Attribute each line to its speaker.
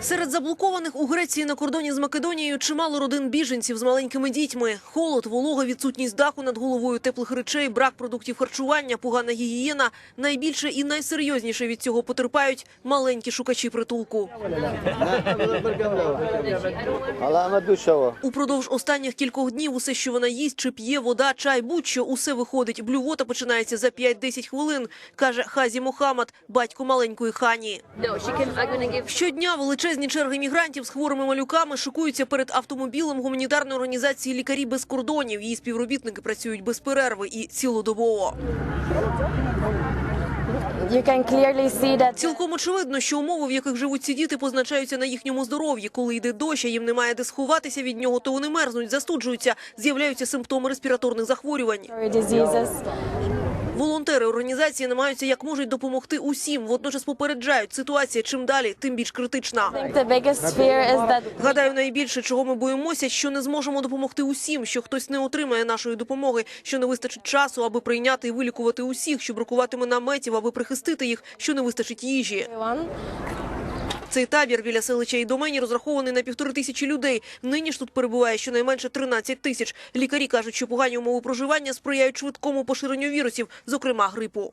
Speaker 1: Серед заблокованих у Греції на кордоні з Македонією чимало родин біженців з маленькими дітьми. Холод, волога, відсутність даху над головою, теплих речей, брак продуктів харчування, погана гігієна. Найбільше і найсерйозніше від цього потерпають маленькі шукачі притулку. Упродовж останніх кількох днів усе, що вона їсть, чи п'є, вода, чай, будь-що, усе виходить. Блювота починається за 5-10 хвилин, каже Хазі Мохамад, батько маленької Хані. Щодня величезні черги мігрантів з хворими малюками шикуються перед автомобілем гуманітарної організації «Лікарі без кордонів». Її співробітники працюють без перерви і цілодобово.
Speaker 2: That
Speaker 1: Цілком очевидно, що умови, в яких живуть ці діти, позначаються на їхньому здоров'ї. Коли йде дощ, а їм немає де сховатися від нього, то вони мерзнуть, застуджуються, з'являються симптоми респіраторних захворювань. Волонтери організації намагаються як можуть допомогти усім. Водночас попереджають, ситуація чим далі, тим більш критична. Гадаю, найбільше чого ми боїмося, що не зможемо допомогти усім, що хтось не отримає нашої допомоги, що не вистачить часу, аби прийняти і вилікувати усіх, що бракуватиме наметів, аби прихистити їх, що не вистачить їжі. Цей табір біля селища Ідомені розрахований на півтори тисячі людей. Нині ж тут перебуває щонайменше 13 тисяч. Лікарі кажуть, що погані умови проживання сприяють швидкому поширенню вірусів, зокрема грипу.